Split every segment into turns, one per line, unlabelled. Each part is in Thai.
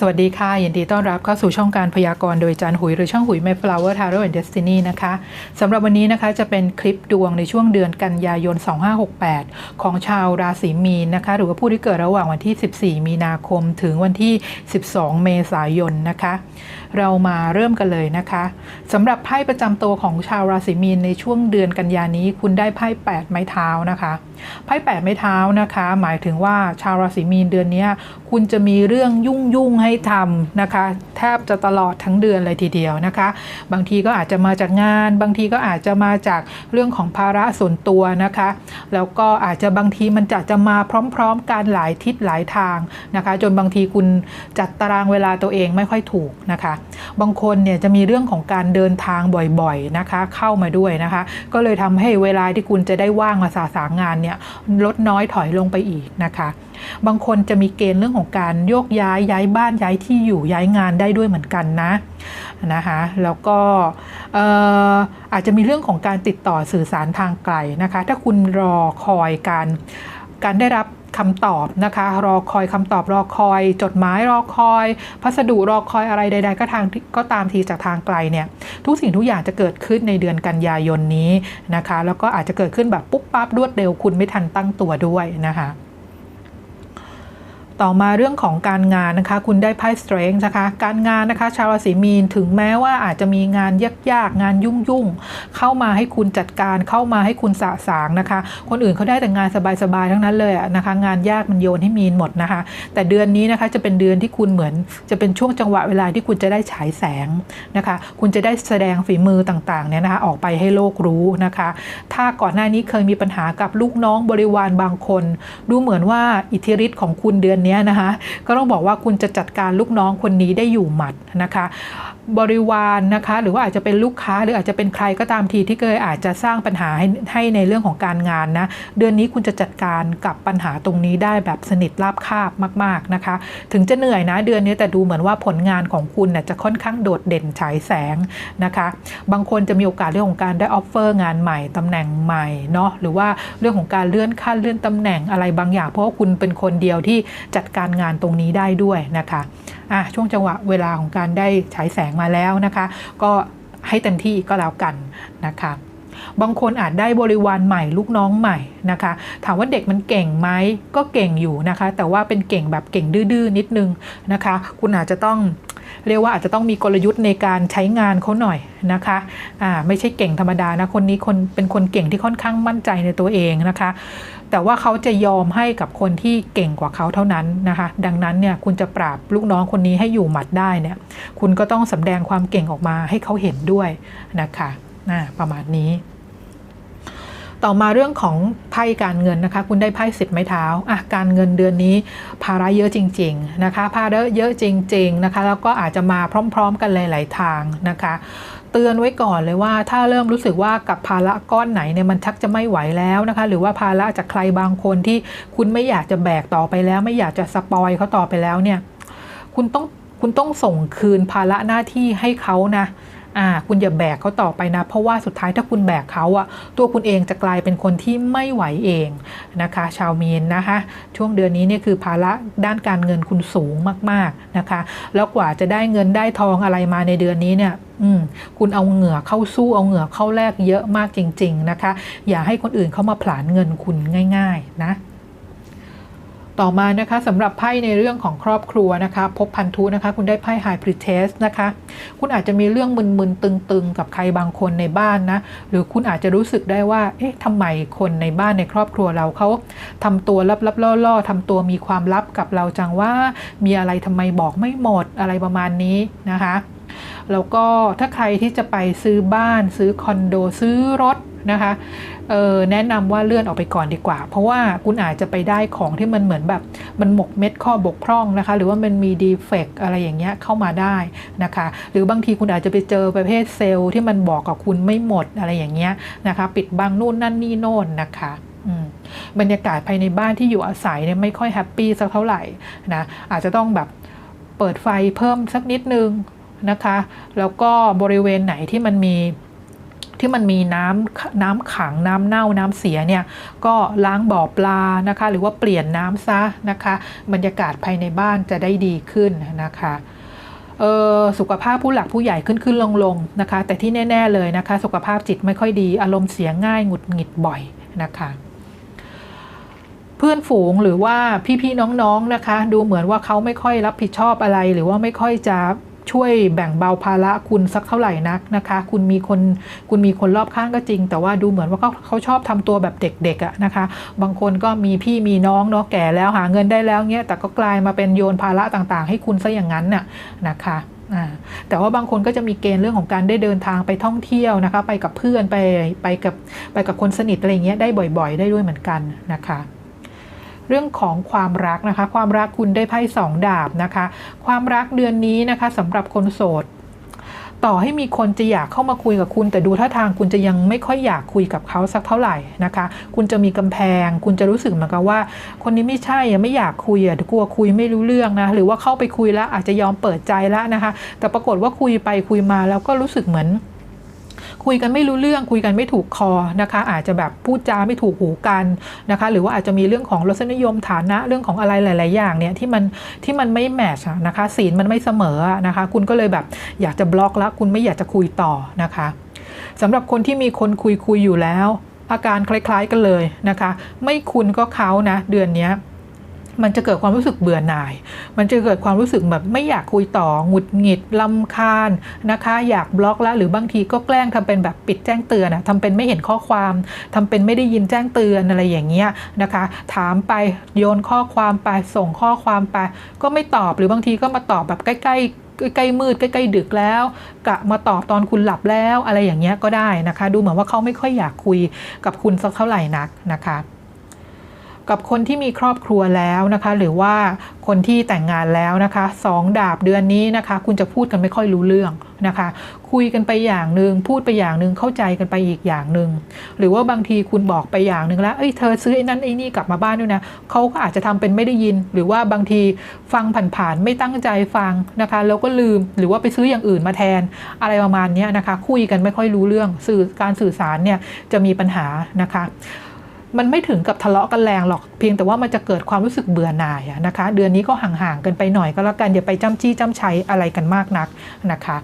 สวัสดีค่ะ ยินดีต้อนรับเข้าสู่ช่องการพยากรณ์โดยจันหุย หรือช่องหุย Mayflower Tarot and Destiny นะคะสำหรับวันนี้นะคะจะเป็นคลิปดวงในช่วงเดือนกันยายน 2568 ของชาวราศีมีนนะคะ หรือว่าผู้ที่เกิดระหว่างวันที่ 14 มีนาคมถึงวันที่ 12 เมษายนนะคะ เรามาเริ่มกันเลยนะคะสำหรับไพ่ประจำตัวของชาวราศีมีนในช่วงเดือนกันยานี้ คุณได้ไพ่ 8 ไม้เท้านะคะไพ่ 8 ไม้เท้านะคะ หมายถึงว่าชาวราศีมีนเดือนนี้คุณจะมีเรื่องยุ่งยุ่งๆให้ทำนะคะ แทบจะตลอดทั้งเดือนเลยทีเดียวนะคะ บางทีก็อาจจะมาจากงาน บางทีก็อาจจะมาจากเรื่องของภาระส่วนตัวนะคะ แล้วก็อาจจะบางทีมันจะจะมาพร้อม ๆ กันหลายทิศหลายทางนะคะ จนบางทีคุณจัดตารางเวลาตัวเองไม่ค่อยถูกนะคะ บางคนเนี่ยจะมีเรื่องของการเดินทางบ่อยๆนะคะ เข้ามาด้วยนะคะ ก็เลยทำให้เวลาที่คุณจะได้ว่างมาสาสางงานเนี่ยลดน้อยถอยลงไปอีกนะคะบางคนจะมีเกณฑ์เรื่องของการโยกย้ายย้ายบ้านย้ายที่อยู่ย้ายงานได้ด้วยเหมือนกันนะนะคะแล้วก็เอ่ออาจจะมีเรื่องของการติดต่อสื่อสารทางไกลนะคะ ถ้าคุณรอคอยการการได้รับคำตอบนะคะ รอคอยคำตอบรอคอย จดหมายรอคอย พัสดุรอคอยอะไรใด ๆ ก็ทางก็ตามทีจากทางไกลเนี่ยทุกสิ่งทุกอย่างจะเกิดขึ้นในเดือนกันยายนนี้นะคะ แล้วก็อาจจะเกิดขึ้นแบบปุ๊บปั๊บรวดเร็วคุณไม่ทันตั้งตัวด้วยนะคะ ต่อมาเรื่องของการงานนะคะ คุณได้ไพ่ strength นะคะ การงานนะคะชาวราศีมีนถึงแม้ว่าอาจจะมีงานยากๆ งานยุ่งๆ เข้ามาให้คุณจัดการเข้ามาให้คุณสะสางนะคะ คนอื่นเขาได้แต่งานสบายๆ ทั้งนั้นเลยนะคะ งานยากมันโยนให้มีนหมดนะคะ แต่เดือนนี้นะคะจะเป็นเดือนที่คุณเหมือน จะเป็นช่วงจังหวะเวลาที่คุณจะได้ฉายแสงนะคะ คุณจะได้แสดงฝีมือต่างๆเนี่ยนะคะออกไปให้โลกรู้นะคะ ถ้าก่อนหน้านี้เคยมีปัญหากับลูกน้องบริวารบางคน ดูเหมือนว่าอิทธิฤทธิ์ของคุณเดือนนี้นะคะ ก็ต้องบอกว่าคุณจะจัดการลูกน้องคนนี้ได้อยู่หมัดนะคะ บริวารนะคะ หรือว่าอาจจะเป็นลูกค้าหรืออาจจะเป็นใครก็ตามทีที่เคยอาจจะสร้างปัญหาให้ให้ในเรื่องของการงานนะเดือนนี้คุณจะจัดการกับปัญหาตรงนี้ได้แบบสนิทราบคาบมาก ๆนะคะ ถึงจะเหนื่อยนะเดือนนี้แต่ดูเหมือนว่าผลงานของคุณน่ะจะค่อนข้างโดดเด่นฉายแสงนะคะ บางคนจะมีโอกาสเรื่องของการได้ออฟเฟอร์งานใหม่ตำแหน่งใหม่เนาะหรือว่าเรื่องของการเลื่อนขั้นเลื่อนตำแหน่งอะไรบางอย่าง เพราะว่าคุณเป็นคนเดียวที่จัดการงานตรงนี้ได้ด้วยนะคะช่วงจังหวะเวลาของการได้ฉายแสงมาแล้วนะคะ ก็ให้เต็มที่ก็แล้วกันนะคะบางคนอาจได้บริวารใหม่ลูกน้องใหม่นะคะ ถามว่าเด็กมันเก่งไหมก็เก่งอยู่นะคะ แต่ว่าเป็นเก่งแบบเก่งดื้อๆนิดนึงนะคะ คุณอาจจะต้อง เรียกว่าอาจจะต้องมีกลยุทธ์ในการใช้งานเขาหน่อยนะคะอ่าไม่ใช่เก่งธรรมดานะคนนี้คนเป็นคนเก่งที่ค่อนข้างมั่นใจในตัวเองนะคะ แต่ว่าเขาจะยอมให้กับคนที่เก่งกว่าเขาเท่านั้นนะคะ ดังนั้นเนี่ยคุณจะปราบลูกน้องคนนี้ให้อยู่หมัดได้เนี่ยคุณก็ต้องสำแดงความเก่งออกมาให้เขาเห็นด้วยนะคะอ่าประมาณนี้ ต่อมาเรื่องของไพ่การเงินนะคะ คุณได้ไพ่สิบไม้เท้าอะการเงินเดือนนี้ภาระเยอะจริง ๆนะคะ ภาระเยอะจริง ๆนะคะ แล้วก็อาจจะมาพร้อม ๆ กันหลาย ๆ ทางนะคะเตือนไว้ก่อนเลยว่าถ้าเริ่มรู้สึกว่ากับภาระก้อนไหนเนี่ยมันชักจะไม่ไหวแล้วนะคะ หรือว่าภาระจากใครบางคนที่คุณไม่อยากจะแบกต่อไปแล้ว ไม่อยากจะสปอยเขาต่อไปแล้วเนี่ย คุณต้องคุณต้องส่งคืนภาระหน้าที่ให้เขานะ อ่าคุณอย่าแบกเขาต่อไปนะ เพราะว่าสุดท้ายถ้าคุณแบกเขาอะตัวคุณเองจะกลายเป็นคนที่ไม่ไหวเองนะคะ ชาวมีนนะคะช่วงเดือนนี้เนี่ยคือภาระด้านการเงินคุณสูงมากๆนะคะ แล้วกว่าจะได้เงินได้ทองอะไรมาในเดือนนี้เนี่ยคุณเอาเหงื่อเข้าสู้เอาเหงื่อเข้าแลกเยอะมากจริง ๆนะคะ อย่าให้คนอื่นเข้ามาผลาญเงินคุณง่าย ๆ นะ ต่อมานะคะสำหรับไพ่ในเรื่องของครอบครัวนะคะ พบพันธุนะคะ คุณได้ไพ่ High Priestess นะคะ คุณอาจจะมีเรื่องมึนๆตึงๆ กับใครบางคนในบ้านนะ หรือคุณอาจจะรู้สึกได้ว่า เอ๊ะทำไมคนในบ้านในครอบครัวเราเขาทำตัวลับๆล่อๆทำตัวมีความลับกับเราจังว่า มีอะไรทำไมบอกไม่หมดอะไรประมาณนี้นะคะแล้วก็ถ้าใครที่จะไปซื้อบ้านซื้อคอนโดซื้อรถ นะคะเออแนะนำว่าเลื่อนออกไปก่อนดีกว่า เพราะว่าคุณอาจจะไปได้ของที่มันเหมือนแบบมันหมกเม็ดข้อบกพร่องนะคะ หรือว่ามันมีดีเฟกอะไรอย่างเงี้ยเข้ามาได้นะคะ หรือบางทีคุณอาจจะไปเจอประเภทเซลล์ที่มันบอกกับคุณไม่หมดอะไรอย่างเงี้ยนะคะ ปิดบังนู่นนั่นนี่โน่นนะคะบรรยากาศภายในบ้านที่อยู่อาศัยเนี่ยไม่ค่อยแฮปปี้สักเท่าไหร่นะอาจจะต้องแบบเปิดไฟเพิ่มสักนิดนึงนะคะ แล้วก็บริเวณไหนที่มันมี ที่มันมีน้ำน้ำขังน้ำเน่าน้ำเสียเนี่ยก็ล้างบ่อปลานะคะ หรือว่าเปลี่ยนน้ำซะนะคะ บรรยากาศภายในบ้านจะได้ดีขึ้นนะคะสุขภาพผู้หลักผู้ใหญ่ขึ้นขึ้นลงลงนะคะ แต่ที่แน่ ๆเลยนะคะ สุขภาพจิตไม่ค่อยดีอารมณ์เสียง่ายหงุดหงิดบ่อยนะคะเพื่อนฝูงหรือว่าพี่ๆน้องๆนะคะ ดูเหมือนว่าเขาไม่ค่อยรับผิดชอบอะไร หรือว่าไม่ค่อยจะ ช่วยแบ่งเบาภาระคุณสักเท่าไหร่นักนะคะ คุณมีคนคุณมีคนรอบข้างก็จริง แต่ว่าดูเหมือนว่าเขาเขาชอบทำตัวแบบเด็กๆอะนะคะ บางคนก็มีพี่มีน้องเนาะแก่แล้วหาเงินได้แล้วเงี้ยแต่ก็กลายมาเป็นโยนภาระต่างๆ ให้คุณซะอย่างนั้นน่ะนะคะอ่าแต่ว่าบางคนก็จะมีเกณฑ์เรื่องของการได้เดินทางไปท่องเที่ยวนะคะ ไปกับเพื่อนไปไปกับไปกับคนสนิทอะไรเงี้ยได้บ่อย ๆ ได้ด้วยเหมือนกันนะคะ เรื่องของความรักนะคะ ความรักคุณได้ไพ่สองดาบนะคะ ความรักเดือนนี้นะคะสำหรับคนโสด ต่อให้มีคนจะอยากเข้ามาคุยกับคุณ แต่ดูท่าทางคุณจะยังไม่ค่อยอยากคุยกับเขาสักเท่าไหร่นะคะ คุณจะมีกำแพง คุณจะรู้สึกเหมือนกับว่า คนนี้ไม่ใช่ไม่อยากคุยอะกลัวคุยไม่รู้เรื่องนะหรือว่าเข้าไปคุยแล้วอาจจะยอมเปิดใจแล้วนะคะ แต่ปรากฏว่าคุยไปคุยมาแล้วก็รู้สึกเหมือน คุยกันไม่รู้เรื่องคุยกันไม่ถูกคอนะคะ อาจจะแบบพูดจาไม่ถูกหูกันนะคะ หรือว่าอาจจะมีเรื่องของรสนิยมฐานะเรื่องของอะไรหลาย ๆ อย่างเนี่ยที่มันที่มันไม่แมทช์นะคะศีลมันไม่เสมอนะคะ คุณก็เลยแบบอยากจะบล็อกแล้วคุณไม่อยากจะคุยต่อนะคะสำหรับคนที่มีคนคุยคุยอยู่แล้ว อาการคล้าย ๆ กันเลยนะคะ ไม่คุณก็เขานะเดือนนี้ มันจะเกิดความรู้สึกเบื่อหน่าย มันจะเกิดความรู้สึกแบบไม่อยากคุยต่อหงุดหงิดลำคาญนะคะ อยากบล็อกแล้วหรือบางทีก็แกล้งทำเป็นแบบปิดแจ้งเตือนอะทำเป็นไม่เห็นข้อความทำเป็นไม่ได้ยินแจ้งเตือนอะไรอย่างเงี้ยนะคะ ถามไปโยนข้อความไปส่งข้อความไป ก็ไม่ตอบหรือบางทีก็มาตอบแบบใกล้ใกล้มืดใกล้ๆดึกแล้ว กะมาตอบตอนคุณหลับแล้วอะไรอย่างเงี้ยก็ได้นะคะ ดูเหมือนว่าเขาไม่ค่อยอยากคุยกับคุณสักเท่าไหร่นักนะคะ กับคนที่มีครอบครัวแล้วนะคะ หรือว่าคนที่แต่งงานแล้วนะคะสองดาบเดือนนี้นะคะ คุณจะพูดกันไม่ค่อยรู้เรื่องนะคะ คุยกันไปอย่างหนึ่งพูดไปอย่างหนึ่งเข้าใจกันไปอีกอย่างหนึ่งหรือว่าบางทีคุณบอกไปอย่างหนึ่งแล้วเอ้ยเธอซื้อไอ้นั่นไอ้นี่กลับมาบ้านด้วยนะเขาก็อาจจะทำเป็นไม่ได้ยิน หรือว่าบางทีฟังผ่านๆไม่ตั้งใจฟังนะคะแล้วก็ลืมหรือว่าไปซื้ออย่างอื่นมาแทน อะไรประมาณนี้นะคะ คุยกันไม่ค่อยรู้เรื่องสื่อการสื่อสารเนี่ยจะมีปัญหานะคะ มันไม่ถึงกับทะเลาะกันแรงหรอกเพียงแต่ว่ามันจะเกิดความรู้สึกเบื่อหน่ายนะคะ เดือนนี้ก็ห่างๆกันไปหน่อยก็แล้วกันอย่าไปจ้ำจี้จ้ำชัยอะไรกันมากนักนะคะ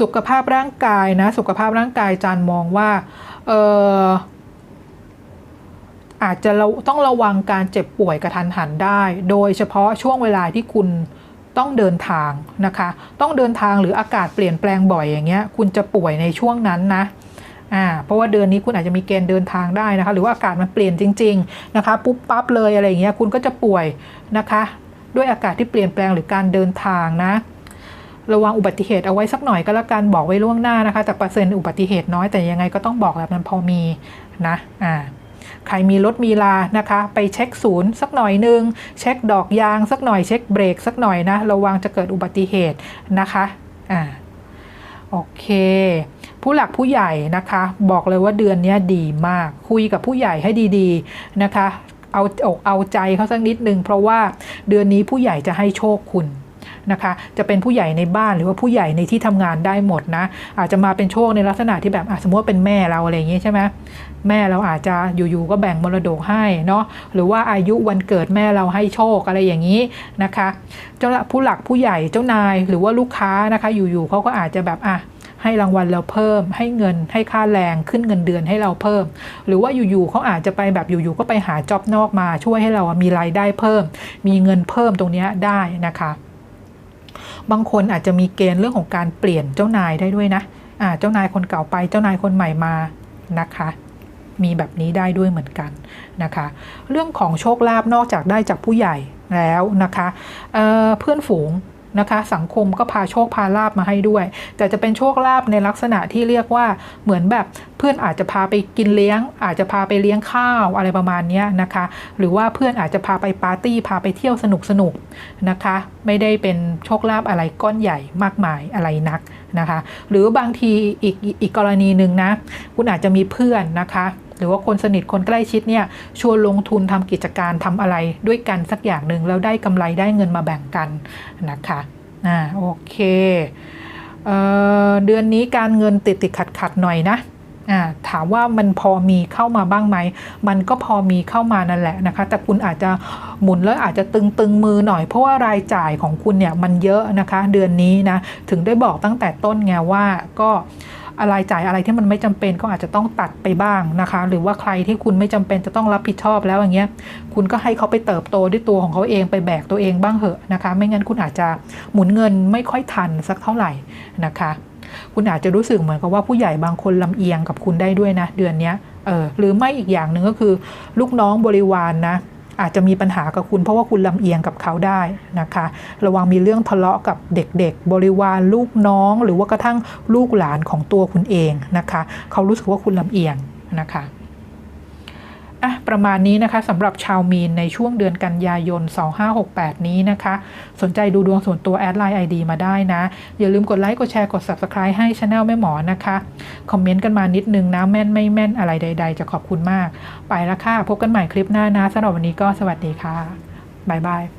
สุขภาพร่างกายนะสุขภาพร่างกายจานมองว่าเอออาจจะเราต้องระวังการเจ็บป่วยกระทันหันได้ โดยเฉพาะช่วงเวลาที่คุณต้องเดินทางนะคะ ต้องเดินทางหรืออากาศเปลี่ยนแปลงบ่อยอย่างเงี้ย คุณจะป่วยในช่วงนั้นนะ อ่าเพราะว่าเดือนนี้คุณอาจจะมีเกณฑ์เดินทางได้นะคะ หรือว่าอากาศมันเปลี่ยนจริง ๆนะคะ ปุ๊บปั๊บเลยอะไรอย่างเงี้ยคุณก็จะป่วยนะคะ ด้วยอากาศที่เปลี่ยนแปลงหรือการเดินทางนะระวังอุบัติเหตุเอาไว้สักหน่อยก็แล้วกันบอกไว้ล่วงหน้านะคะ แต่เปอร์เซ็นต์อุบัติเหตุน้อยแต่ยังไงก็ต้องบอกแหละมันพอมีนะอ่าใครมีรถมีลานะคะ ไปเช็คศูนย์สักหน่อยนึง เช็คดอกยางสักหน่อยเช็คเบรกสักหน่อยนะ ระวังจะเกิดอุบัติเหตุนะคะอ่าโอเค ผู้หลักผู้ใหญ่นะคะ บอกเลยว่าเดือนนี้ดีมาก คุยกับผู้ใหญ่ให้ดีๆนะคะ เอาอกเอาใจเขาสักนิดนึง เพราะว่าเดือนนี้ผู้ใหญ่จะให้โชคคุณนะคะ จะเป็นผู้ใหญ่ในบ้านหรือว่าผู้ใหญ่ในที่ทำงานได้หมดนะ อาจจะมาเป็นโชคในลักษณะที่แบบสมมติว่าเป็นแม่เราอะไรอย่างงี้ใช่ไหมแม่เราอาจจะอยู่ๆก็แบ่งมรดกให้เนาะหรือว่าอายุวันเกิดแม่เราให้โชคอะไรอย่างนี้นะคะ เจ้าผู้หลักผู้ใหญ่เจ้านายหรือว่าลูกค้านะคะ อยู่ๆเขาก็อาจจะแบบอะ ให้รางวัลเราเพิ่ม ให้เงินให้ค่าแรงขึ้นเงินเดือนให้เราเพิ่ม หรือว่าอยู่ๆเขาอาจจะไปแบบอยู่ๆก็ไปหาจ็อบนอกมา ช่วยให้เรามีรายได้เพิ่ม มีเงินเพิ่มตรงนี้ได้นะคะ บางคนอาจจะมีเกณฑ์เรื่องของการเปลี่ยนเจ้านายได้ด้วยนะเจ้านายคนเก่าไปเจ้านายคนใหม่มานะคะมีแบบนี้ได้ด้วยเหมือนกันนะคะ เรื่องของโชคลาภนอกจากได้จากผู้ใหญ่แล้วนะคะเเพื่อนฝูง นะคะ สังคมก็พาโชคพาลาบมาให้ด้วย แต่จะเป็นโชคลาภในลักษณะที่เรียกว่าเหมือนแบบเพื่อนอาจจะพาไปกินเลี้ยง อาจจะพาไปเลี้ยงข้าวอะไรประมาณนี้นะคะ หรือว่าเพื่อนอาจจะพาไปปาร์ตี้พาไปเที่ยวสนุกสนุกนะคะ ไม่ได้เป็นโชคลาภอะไรก้อนใหญ่มากมายอะไรนักนะคะ หรือบางทีอีกอีกกรณีหนึ่งนะ คุณอาจจะมีเพื่อนนะคะ รือว่าคนสนิทคนใกล้ชิดเนี่ยชวนลงทุนทำกิจการทำอะไรด้วยกันสักอย่างหนึ่งแล้วได้กำไรได้เงินมาแบ่งกันนะคะอ่าโอเคเออเดือนนี้การเงินติดติดขัดขัดหน่อยนะอ่าถามว่ามันพอมีเข้ามาบ้างไหม มันก็พอมีเข้ามานั่นแหละนะคะ แต่คุณอาจจะหมุนแล้วอาจจะตึงตึงมือหน่อย เพราะว่ารายจ่ายของคุณเนี่ยมันเยอะนะคะ เดือนนี้นะ ถึงได้บอกตั้งแต่ต้นไงว่าก็ รายจ่ายอะไรที่มันไม่จำเป็นก็อาจจะต้องตัดไปบ้างนะคะ หรือว่าใครที่คุณไม่จำเป็นจะต้องรับผิดชอบแล้วอย่างเงี้ยคุณก็ให้เขาไปเติบโตด้วยตัวของเขาเองไปแบกตัวเองบ้างเหอะนะคะ ไม่งั้นคุณอาจจะหมุนเงินไม่ค่อยทันสักเท่าไหร่นะคะคุณอาจจะรู้สึกเหมือนกับว่าผู้ใหญ่บางคนลำเอียงกับคุณได้ด้วยนะ เดือนนี้เออหรือไม่อีกอย่างหนึ่งก็คือ ลูกน้องบริวารนนะ อาจจะมีปัญหากับคุณเพราะว่าคุณลำเอียงกับเขาได้นะคะ ระวังมีเรื่องทะเลาะกับเด็กๆ บริวารลูกน้อง หรือว่ากระทั่งลูกหลานของตัวคุณเองนะคะ เขารู้สึกว่าคุณลำเอียงนะคะ ประมาณนี้นะคะสำหรับชาวมีนในช่วงเดือนกันยายน 2568 นี้นะคะ สนใจดูดวงส่วนตัวแอดไลน์ไอดีมาได้นะ อย่าลืมกดไลค์กดแชร์กด Subscribe ให้ช anel แม่หมอนะคะ คอมเมนต์กันมานิดนึงนะแม่นไม่แม่นอะไรใด ๆ จะขอบคุณมาก ไปละค่ะ พบกันใหม่คลิปหน้านะสำหรับวันนี้ก็สวัสดีค่ะบ๊ายบาย